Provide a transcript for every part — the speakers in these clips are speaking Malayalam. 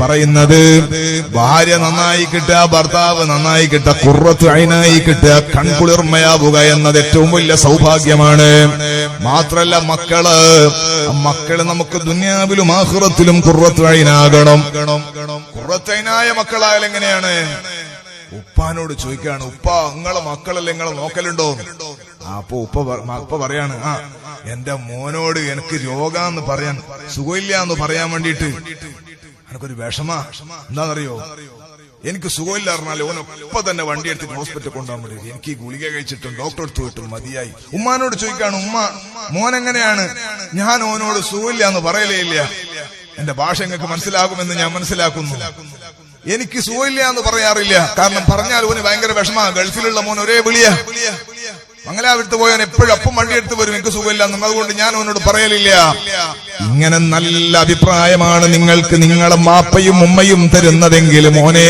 പറയുന്നത്? ഭാര്യ നന്നായി കിട്ടുക ഭർത്താവ് നന്നായി കിട്ടുക കുറത്ത് അയിനായി കിട്ടുക കൺകുളിർമയാവുക എന്നത് ഏറ്റവും വലിയ സൗഭാഗ്യമാണ്. മാത്രല്ല മക്കൾ മക്കൾ നമുക്ക് ദുന്യാവിലും ആഹുറത്തിലും കുറത്ത് അയിനാകണം. കുറത്തൈനായ മക്കളായാൽ എങ്ങനെയാണ്? ഉപ്പാനോട് ചോദിക്കാണ് ഉപ്പ നിങ്ങളെ മക്കളല്ലേ നിങ്ങളെ നോക്കലുണ്ടോ? അപ്പൊ ഉപ്പ ഉപ്പ പറയാണ് ആ എന്റെ മോനോട് എനിക്ക് രോഗാന്ന് പറയാൻ സുഖമില്ല എന്ന് പറയാൻ വേണ്ടിയിട്ട് എനിക്കൊരു വിഷമ. എന്താണെന്നറിയോ? എനിക്ക് സുഖമില്ല പറഞ്ഞാൽ ഓൻ ഒപ്പം തന്നെ വണ്ടി എടുത്തിട്ട് ഹോസ്പിറ്റൽ കൊണ്ടുപോകാൻ വേണ്ടി എനിക്ക് ഗുളിക കഴിച്ചിട്ടും ഡോക്ടർ അടുത്ത് പോയിട്ടും മതിയായി. ഉമ്മാനോട് ചോദിക്കാണ് ഉമ്മ മോൻ എങ്ങനെയാണ് ഞാൻ ഓനോട് സുഖമില്ല എന്ന് പറയലേ ഇല്ല. എന്റെ ഭാഷ നിങ്ങൾക്ക് മനസ്സിലാകുമെന്ന് ഞാൻ മനസ്സിലാക്കുന്നു. എനിക്ക് സുഖമില്ല എന്ന് പറയാറില്ല. കാരണം പറഞ്ഞാൽ ഓന് ഭയങ്കര വിഷമ ഗൾഫിലുള്ള മോൻ ഒരേ വിളിയ. മംഗലാപുരത്ത് പോയവൻ എപ്പോഴും അപ്പം വണ്ടി എടുത്ത് വരും. എനിക്ക് സുഖമില്ല അതുകൊണ്ട് ഞാൻ അവനോട് പറയലില്ല. ഇങ്ങനെ നല്ല അഭിപ്രായമാണ് നിങ്ങൾക്ക് നിങ്ങളെ മാപ്പയും ഉമ്മയും തരുന്നതെങ്കിൽ മോനെ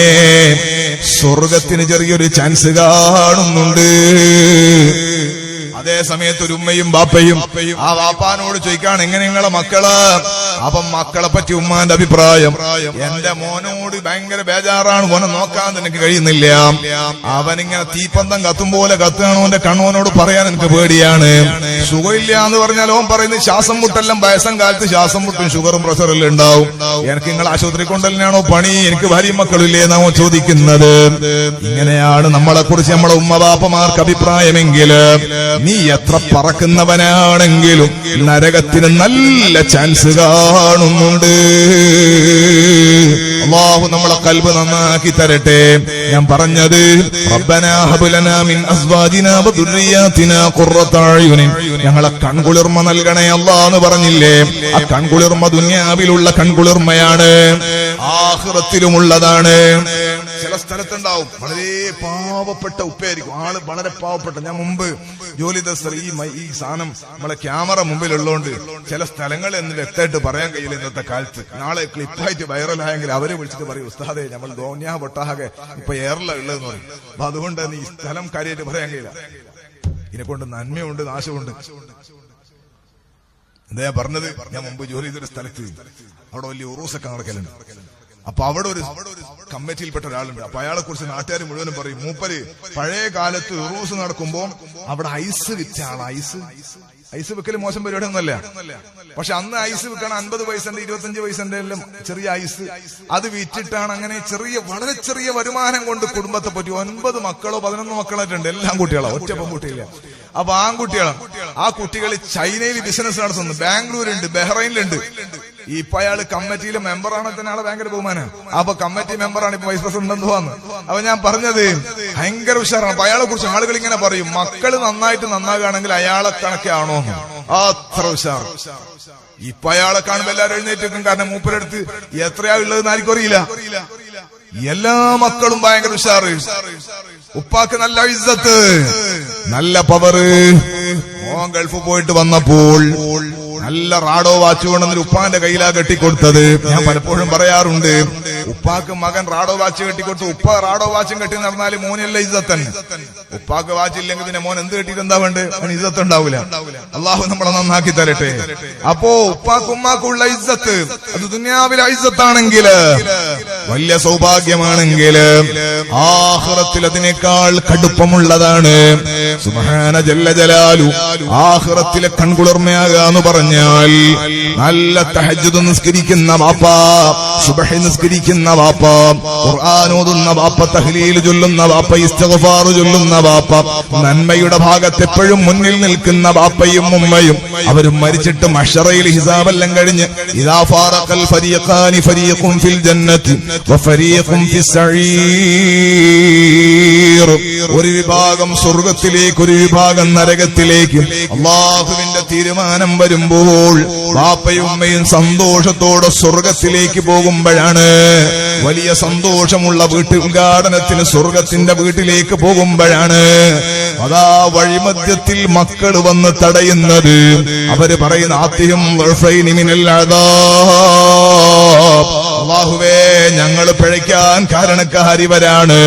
സ്വർഗത്തിന് ചെറിയൊരു ചാൻസ് കാണുന്നുണ്ട്. അതേ സമയത്ത് ഒരു ഉമ്മയും ബാപ്പയും ആ വാപ്പാനോട് ചോദിക്കാണ് എങ്ങനെ നിങ്ങളെ മക്കൾ? അപ്പം മക്കളെ പറ്റി ഉമ്മാന്റെ അഭിപ്രായം എന്റെ മോനോട് ഭയങ്കര ബേജാറാണ് മോനെ നോക്കാൻ എനിക്ക് കഴിയുന്നില്ല. അവനിങ്ങനെ തീപ്പന്തം കത്തും പോലെ കത്തുകയാണ് ഓന്റെ കണ്ണോനോട് പറയാൻ എനിക്ക് പേടിയാണ്. സുഖമില്ല എന്ന് പറഞ്ഞാൽ ഓൻ പറയുന്നത് ശ്വാസം മുട്ടെല്ലാം വയസ്സം കാലത്ത് ശ്വാസം മുട്ടും ഷുഗറും പ്രഷറെല്ലാം ഉണ്ടാവും. എനിക്ക് നിങ്ങൾ ആശുപത്രി കൊണ്ടല്ലാണോ പണി? എനിക്ക് ഭാര്യ മക്കളില്ലേ എന്നാവോ ചോദിക്കുന്നത്. ഇങ്ങനെയാണ് നമ്മളെ കുറിച്ച് നമ്മളെ ഉമ്മ ബാപ്പമാർക്ക് അഭിപ്രായമെങ്കിൽ നീ എത്ര പറക്കുന്നവനാണെങ്കിലും നരകത്തിന് നല്ല ചാൻസ് കാണുന്നുണ്ട്. അള്ളാഹു നമ്മളെ കൽബ് നന്നാക്കി തരട്ടെ. ഞാൻ പറഞ്ഞത് ഞങ്ങളെ കൺകുളിർമ നൽകണേ അല്ലാ എന്ന് പറഞ്ഞില്ലേ? ആ കൺകുളിർമ ദുന്യാവിലുള്ള കൺകുളിർമയാണ്. ആഖിറത്തിലുമുള്ളതാണ് ചില സ്ഥലത്തുണ്ടാവും. വളരെ പാവപ്പെട്ട ഉപ്പയായിരിക്കും. ആൾ വളരെ പാവപ്പെട്ട. ഞാൻ മുമ്പ് ജോലി ദസ്തർ ഈ ഈ സാധനം നമ്മളെ ക്യാമറ മുമ്പിലുള്ളതുകൊണ്ട് ചില സ്ഥലങ്ങളിൽ എന്ന് വ്യക്തമായിട്ട് പറയാൻ കഴിയില്ല ഇന്നത്തെ കാലത്ത്. നാളെ ക്ലിപ്പായിട്ട് വൈറലായെങ്കിൽ അവരെ വിളിച്ചിട്ട് പറയും ഉസ്താദെ നമ്മൾ ധോന്യാ പൊട്ടാകെ ഇപ്പൊ ഏറല ഉള്ളതെന്ന് പറയും. അപ്പൊ അതുകൊണ്ട് ഈ സ്ഥലം കാര്യമായിട്ട് പറയാൻ കഴിയില്ല. ഇതിനെ കൊണ്ട് നന്മയുണ്ട് നാശമുണ്ട്. എന്താ പറഞ്ഞത്? ഞാൻ മുമ്പ് ജോലി ചെയ്തൊരു സ്ഥലത്ത് അവിടെ വലിയ ഉറൂസൊക്കെ നടക്കലുണ്ട്. അപ്പൊ അവിടെ ഒരു കമ്മിറ്റിയിൽപ്പെട്ട ഒരാളുണ്ട്. അപ്പൊ അയാളെ കുറിച്ച് നാട്ടുകാർ മുഴുവനും പറയും മൂപ്പര് പഴയ കാലത്ത് റൂസ് നടക്കുമ്പോ അവിടെ ഐസ് വിറ്റ ആൾ ഐസ്. ഐസ് വെക്കൽ മോശം പരിപാടി ഒന്നല്ല പക്ഷെ അന്ന് ഐസ് വിൽക്കണം അൻപത് പൈസന്റെ ഇരുപത്തഞ്ച് പൈസന്റെ എല്ലാം ചെറിയ ഐസ്. അത് വിറ്റിട്ടാണ് അങ്ങനെ ചെറിയ വളരെ ചെറിയ വരുമാനം കൊണ്ട് കുടുംബത്തെ പറ്റി ഒൻപത് മക്കളോ പതിനൊന്ന് മക്കളായിട്ടുണ്ട്. എല്ലാം കുട്ടികളോ ഒറ്റ പെൺകുട്ടിയില്ല. അപ്പൊ ആൺകുട്ടികളാണ് ആ കുട്ടികൾ ചൈനയിൽ ബിസിനസ് നടത്തുന്നു ബാംഗ്ലൂരുണ്ട് ബഹ്റൈനിലുണ്ട്. ഇപ്പൊ അയാൾ കമ്മിറ്റിയിലെ മെമ്പറാണ് തന്നെ ഭയങ്കര ബഹുമാനം. അപ്പൊ കമ്മിറ്റി മെമ്പറാണ് ഇപ്പൊ വൈസ് പ്രസിഡന്റ് എന്ന് വന്ന്? അപ്പൊ ഞാൻ പറഞ്ഞത് ഭയങ്കര ഉഷാറാണ്. അപ്പൊ അയാളെ കുറിച്ച് ആളുകൾ ഇങ്ങനെ പറയും മക്കൾ നന്നായിട്ട് നന്നാകുകയാണെങ്കിൽ അയാളെ കണക്കാണോ? അത്ര ഉഷാർ ഇപ്പൊ അയാളെ കാണുമ്പോ എല്ലാവരും എഴുന്നേറ്റും കാരണം മൂപ്പരെടുത്ത് എത്രയാ ഉള്ളത് ആർക്കും അറിയില്ല. എല്ലാ മക്കളും ഭയങ്കര ഉഷാർ ഉപ്പാക്ക് നല്ല ഇജ്ജത്ത് നല്ല പവറ് ഗൾഫ് പോയിട്ട് വന്നപ്പോൾ നല്ല റാഡോ വാച്ച് കൊണ്ടെന്നൊരു ഉപ്പാന്റെ കയ്യിലാ കെട്ടിക്കൊടുത്തത്. ഞാൻ പലപ്പോഴും പറയാറുണ്ട് ഉപ്പാക്ക് മകൻ റാഡോ വാച്ച് കെട്ടിക്കൊടുത്തു ഉപ്പ റാഡോ വാച്ചും കെട്ടി നടന്നാൽ മോനല്ല ഇജ്ജത്തൻ? ഉപ്പാക്ക് വാച്ച് ഇല്ലെങ്കിൽ പിന്നെ മോൻ എന്ത് കെട്ടിട്ട് എന്താ വേണ്ട? അവന് ഇജ്ജത്ത് ഉണ്ടാവില്ല അള്ളാഹു നമ്മളെ നന്നാക്കി തരട്ടെ. അപ്പോ ഉപ്പാക്ക് ഉമ്മാക്കുള്ള ഇജ്ജത്ത് അത് ദുനിയാവിലെ ഇജ്ജത്താണെങ്കിൽ വലിയ സൗഭാഗ്യമാണെങ്കിൽ ആഹ്റത്തിൽ അതിനേക്കാൾ കടുപ്പമുള്ളതാണ്. സുമഹാന ജല്ല ജലാലു. ആഹ്റത്തിലെ കൺകുളിർമയാകാന്ന് പറഞ്ഞാൽ നല്ല തഹജ് നിസ്കരിക്കുന്ന വാപ്പ സുബഹി നിസ്കരിക്കുന്ന വാപ്പ ഖുർആൻ ഓതുന്ന വാപ്പ തഹ്ലീൽ ചൊല്ലുന്ന വാപ്പ ഇസ്തിഗ്ഫാർ ചൊല്ലുന്ന വാപ്പ നന്മയുടെ ഭാഗത്ത് എപ്പോഴും മുന്നിൽ നിൽക്കുന്ന വാപ്പയും ഉമ്മയും അവരും മരിച്ചിട്ട് മഷറയിൽ ഹിസാബെല്ലാം കഴിഞ്ഞ് ഇദാ ഫാറഖൽ ഫരീഖാനി ഫരീഖും ഫിൽ ജന്നത്തി വഫരീഖും ഫിസ് സഈർ. ഒരു വിഭാഗം സ്വർഗത്തിലേക്ക് ഒരു വിഭാഗം നരകത്തിലേക്ക് അള്ളാഹുവിന്റെ തീരുമാനം വരുമ്പോൾ വാപ്പയും ഉമ്മയും സന്തോഷത്തോടെ സ്വർഗത്തിലേക്ക് പോകും. പോകുമ്പോഴാണ് വലിയ സന്തോഷമുള്ള വീട്ട് ഉദ്ഘാടനത്തിന് സ്വർഗത്തിന്റെ വീട്ടിലേക്ക് പോകുമ്പോഴാണ് അതാ വഴിമധ്യത്തിൽ മക്കൾ വന്ന് തടയുന്നത്. അവർ പറയുന്ന ആദ്യം അള്ളാഹുവേ ഞങ്ങൾ പിഴയ്ക്കാൻ കാരണക്കാരിവരാണ്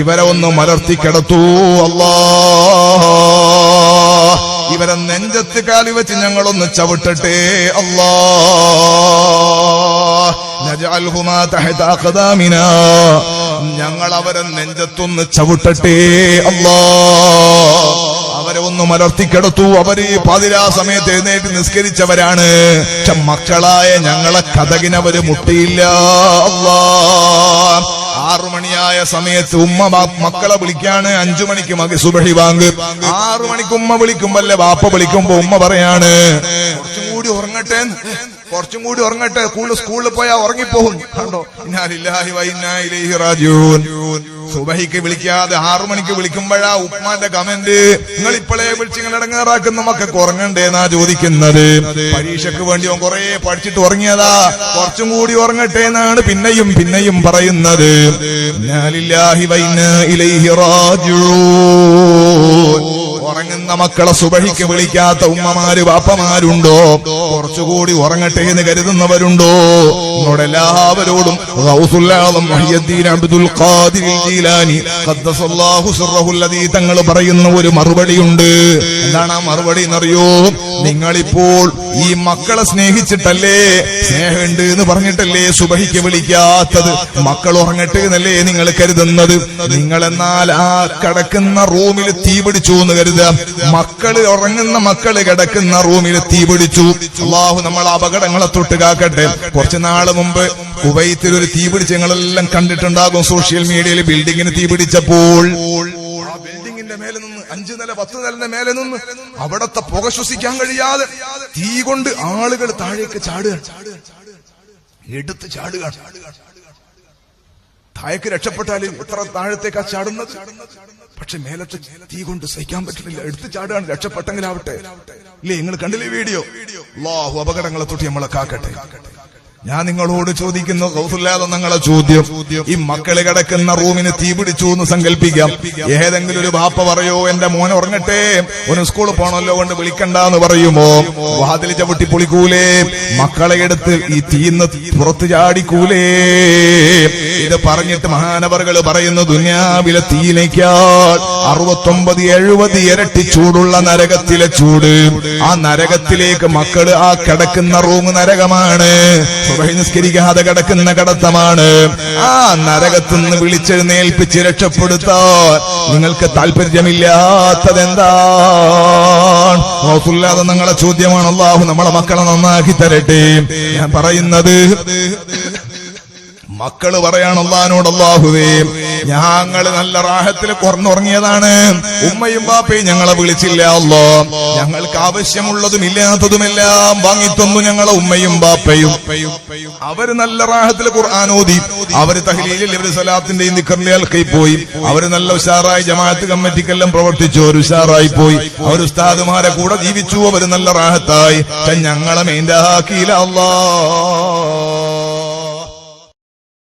ഇവരെ ഒന്ന് മലർത്തി കിടത്തൂ അല്ലാ ഇവരെ നെഞ്ചത്ത് കാലി വെച്ച് ഞങ്ങളൊന്ന് ചവിട്ടട്ടെ അല്ലാ ഞങ്ങൾ അവരെ നെഞ്ചത്തൊന്ന് ചവിട്ടട്ടെ. അല്ലാ. അവരെ ഒന്ന് മലർത്തിക്കെടുത്തു അവർ പാതിരാ സമയത്ത് എഴുന്നേറ്റ് നിസ്കരിച്ചവരാണ്. പക്ഷെ മക്കളായ ഞങ്ങളെ കഥകിനവര് മുട്ടിയില്ല. അള്ളാ ആറു മണിയായ സമയത്ത് ഉമ്മ മക്കളെ വിളിക്കാണ്. അഞ്ചു മണിക്ക് മകി സുബഹി വാങ്ങ് ആറു മണിക്ക് ഉമ്മ വിളിക്കുമ്പല്ലേ വാപ്പ വിളിക്കുമ്പോ ഉമ്മ പറയാണ് കുറച്ചും കൂടി ഉറങ്ങട്ടെ കുറച്ചും കൂടി ഉറങ്ങട്ടെ. കൂടുതൽ സ്കൂളിൽ പോയാൽ ഉറങ്ങിപ്പോകും. കണ്ടോ? സുബഹിക്ക് വിളിക്കാതെ ആറു മണിക്ക് വിളിക്കുമ്പോഴാ ഉപ്മാന്റെ കമന്റ് നിങ്ങൾ ഇപ്പോഴേ വിളിച്ച് നിങ്ങൾ ഇടങ്ങാറാക്കുന്ന മക്കൾക്ക് ഉറങ്ങണ്ടേന്നാ ചോദിക്കുന്നത്. പരീക്ഷക്ക് വേണ്ടി അവൻ കുറെ പഠിച്ചിട്ട് ഉറങ്ങിയതാ. കുറച്ചും കൂടി ഉറങ്ങട്ടെ എന്നാണ് പിന്നെയും പിന്നെയും പറയുന്നത്. ഇലൈഹി റാജിഊൻ. ഉറങ്ങുന്ന മക്കളെ സുബഹിക്ക് വിളിക്കാത്ത ഉമ്മമാര് ബാപ്പമാരുണ്ടോ കുറച്ചുകൂടി ഉറങ്ങട്ടെ എന്ന് കരുതുന്നവരുണ്ടോ? നമ്മുടെ എല്ലാവരോടും അബ്ദുൽ ഖാദിർ തങ്ങൾ പറയുന്ന ഒരു മറുപടിയുണ്ട്. എന്താണ് ആ മറുപടി എന്നറിയോ? നിങ്ങളിപ്പോൾ ഈ മക്കളെ സ്നേഹിച്ചിട്ടല്ലേ സ്നേഹമുണ്ട് എന്ന് പറഞ്ഞിട്ടല്ലേ സുബഹിക്ക് വിളിക്കാത്തത്? മക്കൾ ഉറങ്ങട്ടെ എന്നല്ലേ നിങ്ങൾ കരുതുന്നത്? നിങ്ങൾ എന്നാൽ ആ കിടക്കുന്ന റൂമിൽ തീ പിടിച്ചു എന്ന് കരുതുക. മക്കൾ ഉറങ്ങുന്ന മക്കൾ കിടക്കുന്ന റൂമിൽ തീ പിടിച്ചു. അള്ളാഹു നമ്മൾ അപകടങ്ങളെ തൊട്ട് കാക്കട്ടെ. കുറച്ചു നാൾ മുമ്പ് കുവൈത്തിൽ ഒരു തീ പിടിച്ച് ഞങ്ങളെല്ലാം കണ്ടിട്ടുണ്ടാകും സോഷ്യൽ മീഡിയയിൽ ബിൽഡിങ്ങിന് തീ പിടിച്ചപ്പോൾ. ബിൽഡിങ്ങിന്റെ മേലെ നിന്ന് അഞ്ചു നില പത്ത് നിലന്റെ മേലെ നിന്ന് അവിടത്തെ പുക ശ്വസിക്കാൻ കഴിയാതെ തീ കൊണ്ട് ആളുകൾ താഴേക്ക് ചാടുക. എടുത്ത് ചാടുക. താഴേക്ക് രക്ഷപ്പെട്ടാൽ എത്ര താഴത്തേക്കാ ചാടുന്നത്? പക്ഷെ മേലത്തെ തീ കൊണ്ട് സഹിക്കാൻ പറ്റുന്നില്ല. എടുത്ത് ചാടുകയാണ് രക്ഷപ്പെട്ടെങ്കിലാവട്ടെ. ഇല്ലേ നിങ്ങൾ കണ്ടില്ലേ വീഡിയോ? അള്ളാഹു അപകടങ്ങളെ തൊട്ടി നമ്മളെ കാക്കട്ടെ. ഞാൻ നിങ്ങളോട് ചോദിക്കുന്നു കൗസുല്ലാതെ നിങ്ങളെ ചോദ്യം ഈ മക്കൾ കിടക്കുന്ന റൂമിന് തീ പിടിച്ചു എന്ന് സങ്കല്പിക്കാം. ഏതെങ്കിലും ഒരു ബാപ്പ പറയോ എന്റെ മോൻ ഉറങ്ങട്ടെ ഒരു സ്കൂളിൽ പോണല്ലോ കൊണ്ട് വിളിക്കണ്ടെന്ന് പറയുമോ? വാതിൽ ചവിട്ടി പൊളിക്കൂലേ മക്കളെ എടുത്ത് ഈ തീന്ന് പുറത്തു ചാടിക്കൂലേ. ഇത് പറഞ്ഞിട്ട് മഹാനവറുകൾ പറയുന്ന ദുനിയാവിലെ തീയിലേക്കാൾ അറുപത്തൊമ്പത് എഴുപത് ഇരട്ടി ചൂടുള്ള നരകത്തിലെ ചൂട്. ആ നരകത്തിലേക്ക് മക്കൾ ആ കിടക്കുന്ന റൂം നരകമാണ്. നിസ്കരിക്കാതെ കിടക്കുന്ന കടത്തമാണ്. ആ നരകത്തു നിന്ന് വിളിച്ചെഴുന്നേൽപ്പിച്ച് രക്ഷപ്പെടുത്താൻ നിങ്ങൾക്ക് താല്പര്യമില്ലാത്തത് എന്താണ് റസൂലുള്ളാഹി നിങ്ങളെ ചോദ്യമാണ്. അള്ളാഹു നമ്മളെ മക്കളെ നന്നാക്കി തരട്ടെ. ഞാൻ പറയുന്നത് മക്കൾ പറയാണ് അല്ലാഹുവേ ഞങ്ങൾ നല്ല റാഹത്തിൽ കുറഞ്ഞുറങ്ങിയതാണ് ഉമ്മയും ബാപ്പയും ഞങ്ങളെ വിളിച്ചില്ല അല്ലോ ഞങ്ങൾക്ക് ആവശ്യമുള്ളതും ഇല്ലാത്തതുമെല്ലാം വാങ്ങിത്തന്നു ഞങ്ങളെ ഉമ്മയും ബാപ്പയും. അവർ നല്ല റാഹത്തിൽ ഖുർആൻ ഓതി. അവർ തഹ്ലീലിൽ ഇവർ സലാത്തിന്റെയും നിക്കറിന്റെ അൽക്കൈ പോയി. അവർ നല്ല ഉഷാറായി ജമാഅത്ത് കമ്മിറ്റിക്കെല്ലാം പ്രവർത്തിച്ചു. ഒരു ഉഷാറായി പോയി. അവർ ഉസ്താദുമാരെ കൂടെ ജീവിച്ചു. അവർ നല്ല റാഹത്തായി. ഞങ്ങളെ മെയിന്റെ ആക്കിയില്ല അല്ലാ